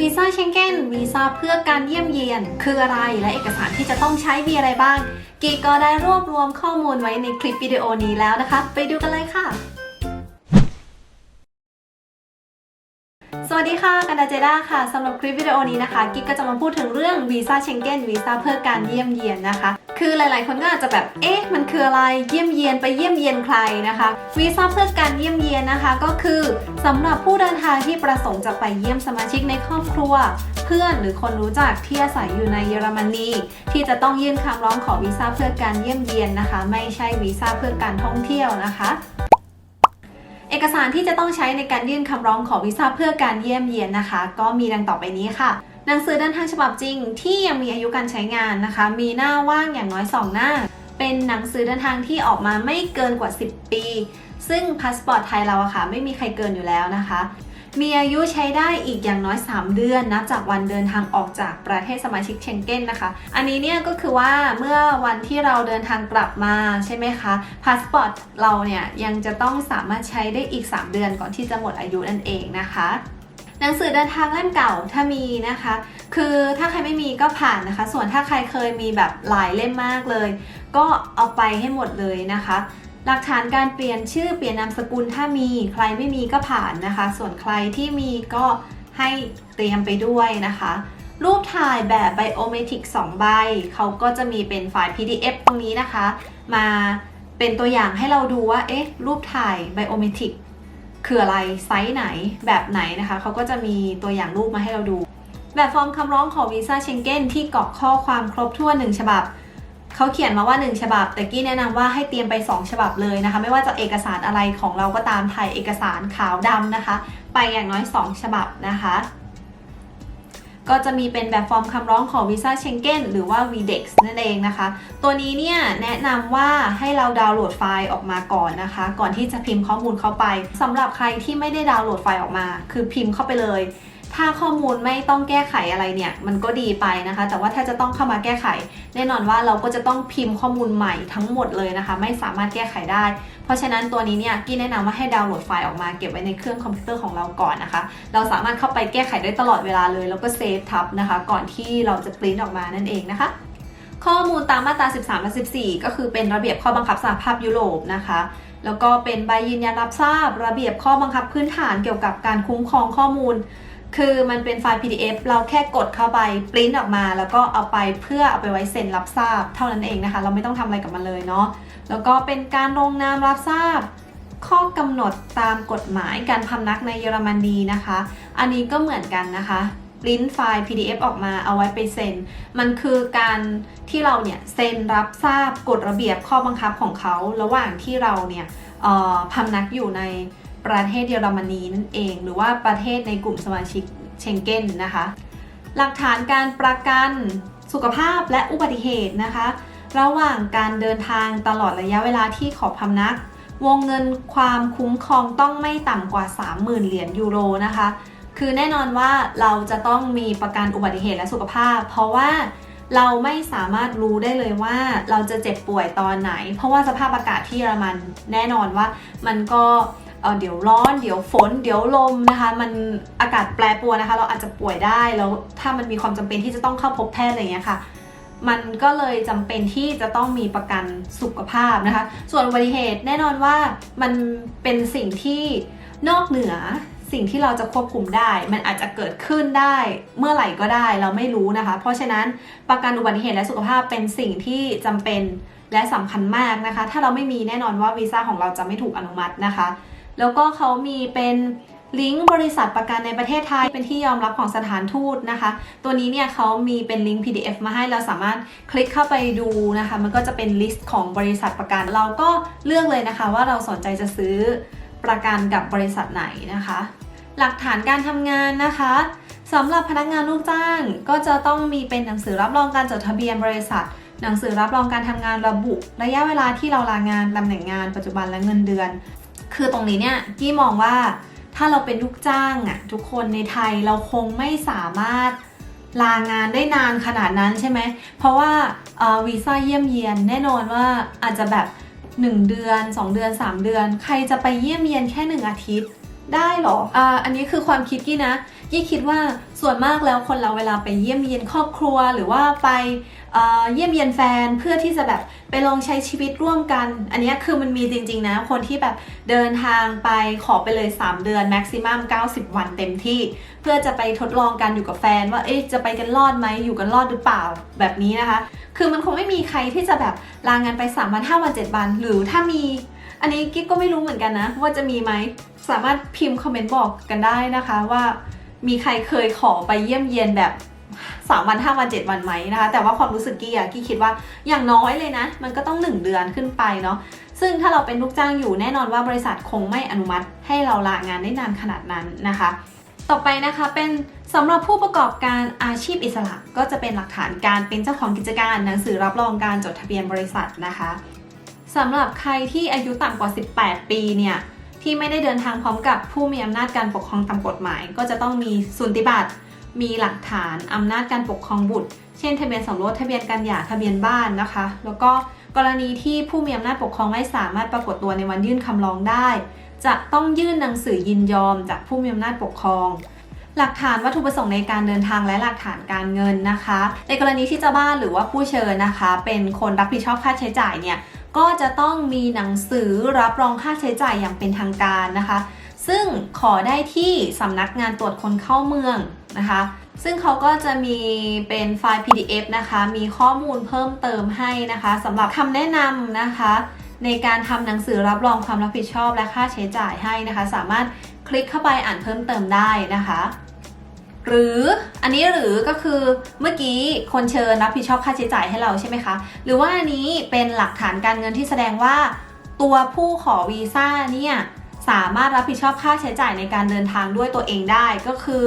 วีซ่าเชงเก้นวีซ่าเพื่อการเยี่ยมเยียน คืออะไรและเอกสารที่จะต้องใช้มีอะไรบ้าง กีก็ได้รวบรวมข้อมูลไว้ในคลิปวิดีโอนี้แล้วนะคะ ไปดูกันเลยค่ะ สวัสดีค่ะกันดาเจด้าค่ะสำหรับคลิปวิดีโอนี้นะคะ กิ๊กก็จะมาพูดถึงเรื่องวีซ่าเชงเก้นวีซ่าเพื่อการเยี่ยมเยียนนะคะ คือหลาย ๆ คนก็อาจจะแบบเอ๊ะมันคืออะไรเยี่ยมเยียนไปเยี่ยมเยียนใครนะคะวีซ่าเพื่อการเยี่ยมเยียนนะคะ ก็คือสำหรับผู้เดินทางที่ประสงค์จะไปเยี่ยมสมาชิกในครอบครัว เพื่อนหรือคนรู้จักที่อาศัยอยู่ในเยอรมนีที่จะต้องยื่นคำร้องขอวีซ่าเพื่อการเยี่ยมเยียนนะคะ ไม่ใช่วีซ่าเพื่อการท่องเที่ยวนะคะ เอกสารที่จะต้องใช้ในการยื่นคำร้องขอวีซ่าเพื่อการเยี่ยมเยียนนะคะ ก็มีดังต่อไปนี้ค่ะ หนังสือเดินทางฉบับจริง ที่ยังมีอายุการใช้งานนะคะ มีหน้าว่างอย่างน้อย 2 หน้า เป็นหนังสือเดินทางที่ออกมาไม่เกินกว่า 10 ปี ซึ่งพาสปอร์ตไทยเราอะค่ะ ไม่มีใครเกินอยู่แล้วนะคะ มีอายุใช้ได้อีกอย่างน้อย 3 เดือนนับจากวันเดินทางออกจากประเทศสมาชิกเชงเก้นนะคะ อันนี้เนี่ยก็คือว่าเมื่อวันที่เราเดินทางกลับมาใช่ไหมคะพาสปอร์ตเราเนี่ยยังจะต้องสามารถใช้ได้อีก 3 เดือนก่อนที่จะหมดอายุนั่นเองนะคะหนังสือเดินทางเล่มเก่าถ้ามีนะคะ คือถ้าใครไม่มีก็ผ่านนะคะ ส่วนถ้าใครเคยมีแบบหลายเล่มมากเลย ก็เอาไปให้หมดเลยนะคะ หลักฐานการเปลี่ยนชื่อเปลี่ยนนามสกุลถ้ามีใครไม่มีก็ผ่านนะคะ ส่วนใครที่มีก็ให้เตรียมไปด้วยนะคะ รูปถ่ายแบบไบโอเมตริก2ใบเขาก็จะมีเป็นไฟล์ PDF ตรงนี้นะคะ มาเป็นตัวอย่างให้เราดูว่าเอ๊ะรูปถ่ายไบโอเมตริกคืออะไรไซส์ไหนแบบไหนนะคะเขาก็จะมีตัวอย่างรูปมาให้เราดู แบบฟอร์มคำร้องขอวีซ่าเชงเก้นที่กรอกข้อความครบถ้วน1ฉบับ เขาเขียนมาว่า 1 ฉบับ แต่กี้แนะนำว่าให้เตรียมไป 2 ฉบับเลยนะคะ ไม่ว่าจะเอกสารอะไรของเราก็ตามถ่ายเอกสารขาวดำนะคะ ไปอย่างน้อย 2 ฉบับนะคะ ก็จะมีเป็นแบบฟอร์มคำร้องขอวีซ่าเชงเก้นหรือว่า VDEX นั่นเองนะคะ ตัวนี้เนี่ยแนะนำว่าให้เราดาวน์โหลดไฟล์ออกมาก่อนนะคะ ก่อนที่จะพิมพ์ข้อมูลเข้าไปสำหรับใครที่ไม่ได้ดาวน์โหลดไฟล์ออกมา คือพิมพ์เข้าไปเลย ถ้าข้อมูลไม่ต้องแก้ไขอะไรเนี่ย มันก็ดีไปนะคะ แต่ว่าถ้าจะต้องเข้ามาแก้ไข แน่นอนว่าเราก็จะต้องพิมพ์ข้อมูลใหม่ทั้งหมดเลยนะคะ ไม่สามารถแก้ไขได้ เพราะฉะนั้นตัวนี้เนี่ยกี้แนะนำว่าให้ดาวน์โหลดไฟล์ออกมาเก็บไว้ในเครื่องคอมพิวเตอร์ของเราก่อนนะคะ เราสามารถเข้าไปแก้ไขได้ตลอดเวลาเลย แล้วก็เซฟทับนะคะ ก่อนที่เราจะปริ้นออกมานั่นเองนะคะข้อมูลตามมาตรา 13 และ 14 ก็คือเป็นระเบียบข้อบังคับสหภาพยุโรปนะคะ แล้วก็เป็นใบยืนยันรับทราบ ระเบียบข้อบังคับพื้นฐานเกี่ยวกับการคุ้มครองข้อมูล คือมันเป็นไฟล์ PDF เราแค่กดเข้าไปปริ้นออกมา แล้วก็เอาไปเพื่อเอาไปไว้เซ็นรับทราบเท่านั้นเองนะคะ เราไม่ต้องทำอะไรกับมันเลยเนาะแล้วก็เป็นการลงนามรับทราบ ข้อกำหนดตามกฎหมายการพำนักในเยอรมนีนะคะ อันนี้ก็เหมือนกันนะคะปริ้นไฟล์ PDF ออกมาเอาไว้ไปเซ็น มันคือการที่เราเนี่ยเซ็นรับทราบกฎระเบียบข้อบังคับของเขา ระหว่างที่เราเนี่ยพำนักอยู่ใน ประเทศเยอรมนีนั่นเอง หรือว่าประเทศในกลุ่มสมาชิกเชงเก้นนะคะ หลักฐานการประกันสุขภาพและอุบัติเหตุนะคะ ระหว่างการเดินทางตลอดระยะเวลาที่ขอพำนัก วงเงินความคุ้มครองต้องไม่ต่ำกว่า 30,000 เหรียญยูโรนะคะ คือแน่นอนว่าเราจะต้องมีประกันอุบัติเหตุและสุขภาพ เพราะว่าเราไม่สามารถรู้ได้เลยว่าเราจะเจ็บป่วยตอนไหน เพราะว่าสภาพอากาศที่เยอรมันแน่นอนว่ามันก็ เเดี๋ยวร้อนเดี๋ยวฝน เดี๋ยวลมนะคะ มันอากาศแปรปรวนนะคะ เราอาจจะป่วยได้แล้วถ้ามันมีความจำเป็นที่จะต้องเข้าพบแพทย์อะไรอย่างเงี้ยค่ะ มันก็เลยจำเป็นที่จะต้องมีประกันสุขภาพนะคะ ส่วนอุบัติเหตุแน่นอนว่ามันเป็นสิ่งที่นอกเหนือสิ่งที่เราจะควบคุมได้ มันอาจจะเกิดขึ้นได้เมื่อไหร่ก็ได้เราไม่รู้นะคะ เพราะฉะนั้นประกันอุบัติเหตุและสุขภาพเป็นสิ่งที่จำเป็นและสำคัญมากนะคะ ถ้าเราไม่มีแน่นอนว่าวีซ่าของเราจะไม่ถูกอนุมัตินะคะ แล้วก็เขามีเป็นลิงก์บริษัทประกันในประเทศไทยเป็นที่ยอมรับของสถานทูตนะคะ ตัวนี้เนี่ยเขามีเป็นลิงก์ PDF มาให้เราสามารถคลิกเข้าไปดูนะคะ มันก็จะเป็นลิสต์ของบริษัทประกัน เราก็เลือกเลยนะคะ ว่าเราสนใจจะซื้อประกันกับบริษัทไหนนะคะ หลักฐานการทำงานนะคะสำหรับพนักงานลูกจ้างก็จะต้องมีเป็นหนังสือรับรองการจดทะเบียนบริษัท หนังสือรับรองการทำงานระบุ ระยะเวลาที่เราลางานตำแหน่งงานปัจจุบันและเงินเดือน คือตรงนี้เนี่ยกี้มองว่าถ้าเราเป็นลูกจ้างอะทุกคนในไทยเราคงไม่สามารถลางานได้นานขนาดนั้นใช่ไหม เพราะว่าวีซ่าเยี่ยมเยียนแน่นอนว่าอาจจะแบบ 1 เดือน 2 เดือน 3 เดือน ใครจะไปเยี่ยมเยียนแค่ 1 อาทิตย์ได้หรอออันนี้คือความคิดกี้นะยี่คิดว่าส่วนมากแล้วคนเราเวลาไปเยี่ยมเยียนครอบครัว หรือว่าไป เยี่ยมเยียนแฟนเพื่อที่จะแบบไปลองใช้ชีวิตร่วมกัน อันนี้คือมันมีจริงๆนะ คนที่แบบเดินทางไปขอไปเลย 3 เดือนแม็กซิมัม90 วันเต็มที่ เพื่อจะไปทดลองกันอยู่กับแฟนว่าเอ๊ะจะไปกันรอดไหมอยู่กันรอดหรือเปล่าแบบนี้นะคะ คือมันคงไม่มีใครที่จะแบบลางานไป3วัน5วัน7วัน หรือถ้ามี อันนี้กิ๊กก็ไม่รู้เหมือนกันนะ ว่าจะมีไหมสามารถพิมพ์คอมเมนต์บอกกันได้นะคะว่ามีใครเคยขอไปเยี่ยมเยียนแบบ 3วัน5วัน7วันไหมนะคะ แต่ว่าความรู้สึกกี้อะกี้คิดว่าอย่างน้อยเลยนะ มันก็ต้อง 1 เดือนขึ้นไปเนาะซึ่งถ้าเราเป็นลูกจ้างอยู่แน่นอนว่าบริษัทคงไม่อนุมัติ ให้เราลางานได้นานขนาดนั้นนะคะ ต่อไปนะคะเป็นสำหรับผู้ประกอบการอาชีพอิสระ ก็จะเป็นหลักฐานการเป็นเจ้าของกิจการหนังสือรับรองการจดทะเบียนบริษัทนะคะสำหรับใครที่อายุต่ำกว่า 18 ปีเนี่ยที่ไม่ได้เดินทางพร้อมกับผู้มีอำนาจการปกครองตามกฎหมาย ก็จะต้องมีสุนติบัตร มีหลักฐานอำนาจการปกครองบุตร เช่น ทะเบียนสมรสทะเบียนการหย่าทะเบียนบ้านนะคะ แล้วก็กรณีที่ผู้มีอำนาจปกครองไม่สามารถปรากฏตัวในวันยื่นคำร้องได้ จะต้องยื่นหนังสือยินยอมจากผู้มีอำนาจปกครอง หลักฐานวัตถุประสงค์ในการเดินทางและหลักฐานการเงินนะคะ ในกรณีที่เจ้าบ้านหรือว่าผู้เชิญนะคะ เป็นคนรับผิดชอบค่าใช้จ่ายเนี่ยก็จะต้องมีหนังสือรับรองค่าใช้จ่ายอย่างเป็นทางการนะคะ ซึ่งขอได้ที่สำนักงานตรวจคนเข้าเมือง นะคะ ซึ่งเขาก็จะมีเป็นไฟล์ PDF นะคะ มีข้อมูลเพิ่มเติมให้นะคะสำหรับคำแนะนำนะคะ ในการทำหนังสือรับรองความรับผิดชอบและค่าใช้จ่ายให้นะคะ สามารถคลิกเข้าไปอ่านเพิ่มเติมได้นะคะ หรืออันนี้หรือก็คือเมื่อกี้คนเชิญรับผิดชอบค่าใช้จ่ายให้เราใช่ไหมคะ หรือว่าอันนี้เป็นหลักฐานการเงินที่แสดงว่า ตัวผู้ขอวีซ่าเนี่ยสามารถรับผิดชอบค่าใช้จ่ายในการเดินทางด้วยตัวเองได้ก็คือ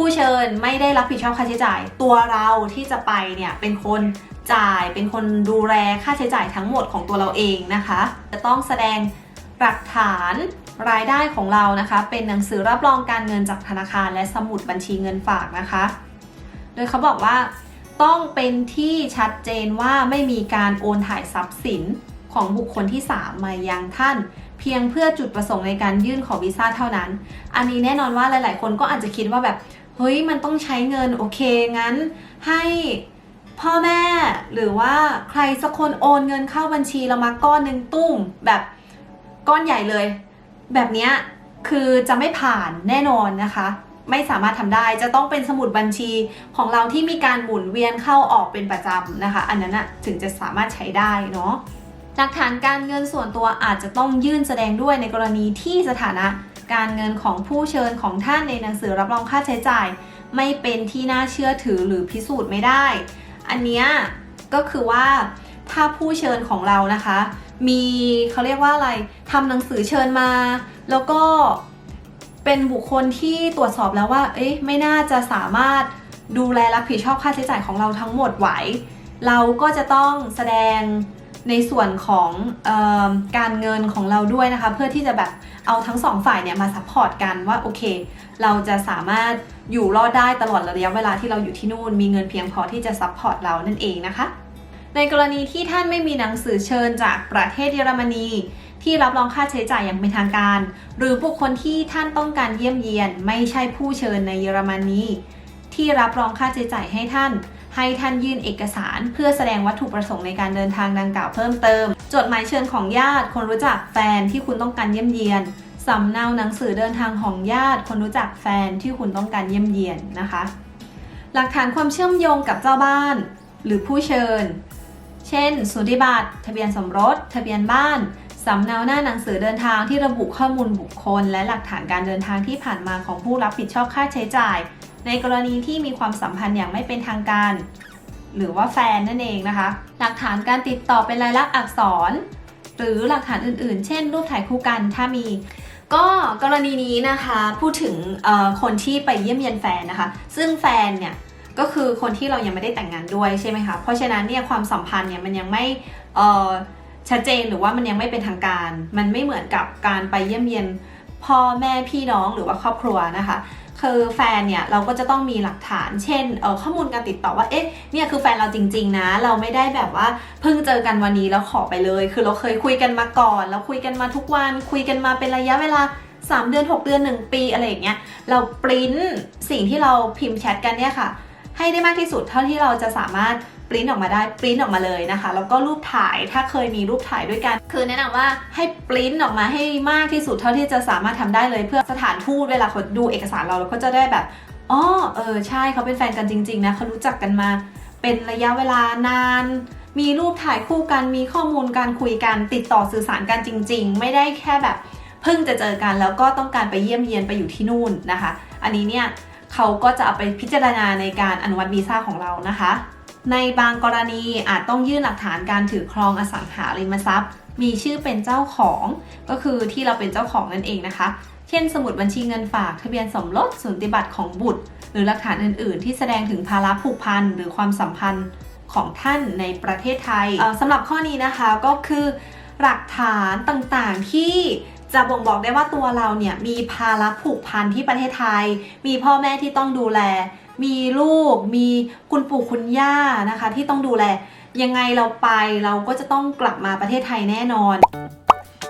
ผู้เชิญไม่ได้รับผิดชอบค่าใช้จ่าย ตัวเราที่จะไปเนี่ยเป็นคนจ่ายเป็นคนดูแลค่าใช้จ่ายทั้งหมดของตัวเราเองนะคะ จะต้องแสดงหลักฐานรายได้ของเรานะคะ เป็นหนังสือรับรองการเงินจากธนาคาร และสมุดบัญชีเงินฝากนะคะ โดยเขาบอกว่าต้องเป็นที่ชัดเจนว่าไม่มีการโอนถ่ายทรัพย์สินของบุคคลที่ 3 มายังท่าน เพียงเพื่อจุดประสงค์ในการยื่นขอวีซ่าเท่านั้น อันนี้แน่นอนว่าหลาย ๆ คนก็อาจจะคิดว่าแบบ เฮ้ยมันต้องใช้เงินโอเคงั้น ให้พ่อแม่หรือว่าใครสักคนโอนเงินเข้าบัญชีเรามาก้อนหนึ่งตุ้มแบบก้อนใหญ่เลย แบบนี้คือจะไม่ผ่านแน่นอนนะคะ ไม่สามารถทำได้จะต้องเป็นสมุดบัญชีของเราที่มีการหมุนเวียนเข้าออกเป็นประจำนะคะ อันนั้นอะถึงจะสามารถใช้ได้เนาะหลักฐานการเงินส่วนตัวอาจจะต้องยื่นแสดงด้วยในกรณีที่สถานะ การเงินของผู้เชิญของท่านในหนังสือรับรองค่าใช้จ่าย ไม่เป็นที่น่าเชื่อถือหรือพิสูจน์ไม่ได้ อันเนี้ยก็คือว่าถ้าผู้เชิญของเรานะคะ มีเขาเรียกว่าอะไรทำหนังสือเชิญมา แล้วก็เป็นบุคคลที่ตรวจสอบแล้วว่า เอ๊ะไม่น่าจะสามารถดูแลรับผิดชอบค่าใช้จ่ายของเราทั้งหมดไหว เราก็จะต้องแสดง ในส่วนของออการเงินของเราด้วยนะคะ เพื่อที่จะแบบเอาทั้งสองฝ่ายเนี่ยมาซัพพอร์ตกันว่าโอเค เราจะสามารถอยู่รอดได้ตลอดระยะเวลาที่เราอยู่ที่นู่น มีเงินเพียงพอที่จะซัพพอร์ตเรานั่นเองนะคะ ในกรณีที่ท่านไม่มีหนังสือเชิญจากประเทศเยอรมนีที่รับรองค่าใช้จ่ายอย่างเป็นทางการ หรือบุคคลที่ท่านต้องการเยี่ยมเยียน ไม่ใช่ผู้เชิญในเยอรมนีที่รับรองค่าใช้จ่ายให้ท่าน ให้ท่านยื่นเอกสาร เพื่อแสดงวัตถุประสงค์ในการเดินทางดังกล่าวเพิ่มเติม จดหมายเชิญของญาติ คนรู้จักแฟนที่คุณต้องการเยี่ยมเยียนสำเนาหนังสือเดินทางของญาติ คนรู้จักแฟนที่คุณต้องการเยี่ยมเยียนนะคะ หลักฐานความเชื่อมโยงกับเจ้าบ้าน หรือผู้เชิญ เช่นสุติบัตรทะเบียนสมรส ทะเบียนบ้านสำเนาหน้าหนังสือเดินทางที่ระบุข้อมูลบุคคล และหลักฐานการเดินทางที่ผ่านมาของผู้รับผิดชอบค่าใช้จ่าย ในกรณีที่มีความสัมพันธ์อย่างไม่เป็นทางการ หรือว่าแฟนนั่นเองนะคะ หลักฐานการติดต่อเป็นลายลักษณ์อักษร หรือหลักฐานอื่นๆ เช่น รูปถ่ายคู่กันถ้ามีก็กรณีนี้นะคะพูดถึงคนที่ไปเยี่ยมเยียนแฟนนะคะ ซึ่งแฟนเนี่ยก็คือคนที่เรายังไม่ได้แต่งงานด้วยใช่ไหมคะเพราะฉะนั้นเนี่ยความสัมพันธ์เนี่ยมันยังไม่ชัดเจนหรือว่ามันยังไม่เป็นทางการ มันไม่เหมือนกับการไปเยี่ยมเยียนพ่อแม่พี่น้องหรือว่าครอบครัวนะคะ คือแฟนเนี่ยเราก็จะต้องมีหลักฐาน เช่นเออข้อมูลการติดต่อว่าเอ๊ะเนี่ยคือแฟนเราจริง ๆ นะ เราไม่ได้แบบว่าเพิ่งเจอกันวันนี้แล้วขอไปเลย คือเราเคยคุยกันมาก่อนแล้วคุยกันมาทุกวัน คุยกันมาเป็นระยะเวลา3 เดือน 6 เดือน 1 ปีอะไรอย่างเงี้ยเราปริ้นสิ่งที่เราพิมพ์แชทกันเนี่ยค่ะ ให้ได้มากที่สุดเท่าที่เราจะสามารถ ปริ้นออกมาได้ปริ้นออกมาเลยนะคะ แล้วก็รูปถ่ายถ้าเคยมีรูปถ่ายด้วยกัน คือแนะนำว่าให้ปริ้นออกมาให้มากที่สุดเท่าที่จะสามารถทำได้เลยเพื่อสถานทูตเวลาเขาดูเอกสารเราเราก็จะได้แบบอ๋อเออใช่เขาเป็นแฟนกันจริง ๆ นะเขารู้จักกันมา เป็นระยะเวลานาน มีรูปถ่ายคู่กันมีข้อมูลการคุยกันติดต่อสื่อสารกันจริง ๆ ไม่ได้แค่แบบเพิ่งจะเจอกันแล้วก็ต้องการไปเยี่ยมเยียนไปอยู่ที่นู่นนะคะ อันนี้เนี่ยเขาก็จะเอาไปพิจารณาในการอนุมัติวีซ่าของเรานะคะ ในบางกรณีอาจต้องยื่นหลักฐานการถือครองอสังหาริมทรัพย์ มีชื่อเป็นเจ้าของ ก็คือที่เราเป็นเจ้าของนั่นเองนะคะ เช่น สมุดบัญชีเงินฝากทะเบียนสมรสสูติบัตรของบุตร หรือหลักฐานอื่น ๆ ที่แสดงถึงภาระผูกพันหรือความสัมพันธ์ของท่านในประเทศไทยสำหรับข้อนี้นะคะก็คือหลักฐานต่างๆที่ จะบ่งบอกได้ว่าตัวเราเนี่ยมีภาระผูกพันที่ประเทศไทย มีพ่อแม่ที่ต้องดูแล มีลูก มีคุณปู่คุณย่านะคะ ที่ต้องดูแล ยังไงเราไปเราก็จะต้องกลับมาประเทศไทยแน่นอน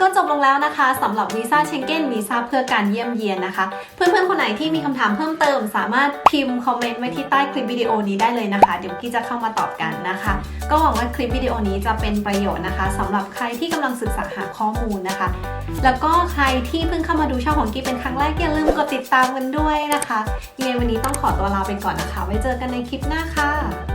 ก็จบลงแล้วนะคะสำหรับวีซ่าเชงเก้นวีซ่าเพื่อการเยี่ยมเยียนนะคะ เพื่อนๆคนไหนที่มีคำถามเพิ่มเติม สามารถพิมพ์คอมเมนต์ไว้ที่ใต้คลิปวิดีโอนี้ได้เลยนะคะ เดี๋ยวกี้จะเข้ามาตอบกันนะคะ ก็หวังว่าคลิปวิดีโอนี้จะเป็นประโยชน์นะคะสำหรับใครที่กำลังศึกษาหาข้อมูลนะคะ แล้วก็ใครที่เพิ่งเข้ามาดูช่องของกี้เป็นครั้งแรกอย่าลืมกดติดตามกันด้วยนะคะยังไงวันนี้ต้องขอตัวลาไปก่อนนะคะ ไว้เจอกันในคลิปหน้าค่ะ